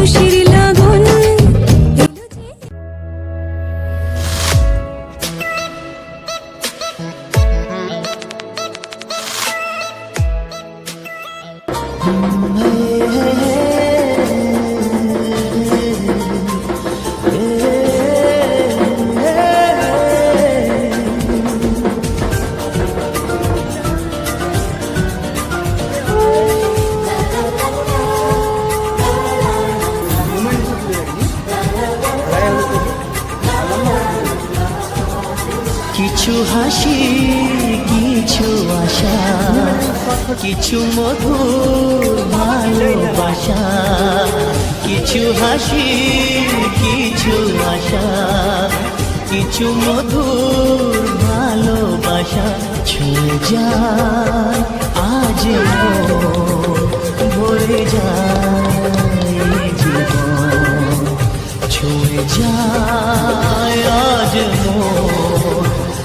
খুশির lagoon Hey, hey, hey. কিছু হাসি, কিছু আশা, কিছু মধুর ভালোবাসা, কিছু হাসি, কিছু আশা, কিছু মধুর ভালোবাসা ছুঁয়ে যায়, আজ ভরে যায় জীবন। ছুঁয়ে আজ মন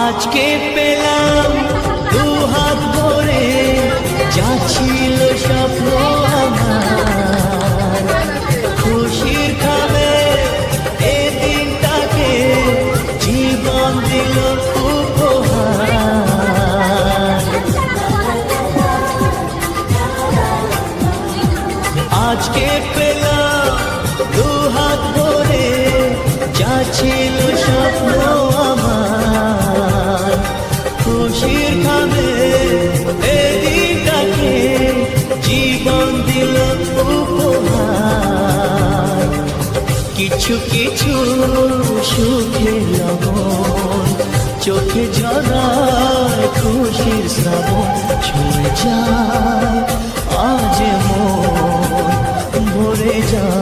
আজকে পেলাম দু হাত ভরে, যা ছিল স্বপ্ন খুশির জীবন আজকে পেলাম দু হাত ভরে, যা ছিল কিছু কিছু সুখে লবণ চোখে ঝরায় খুশির শ্রাবণ ছুঁয়ে যায় আজ মন ভরে যায়।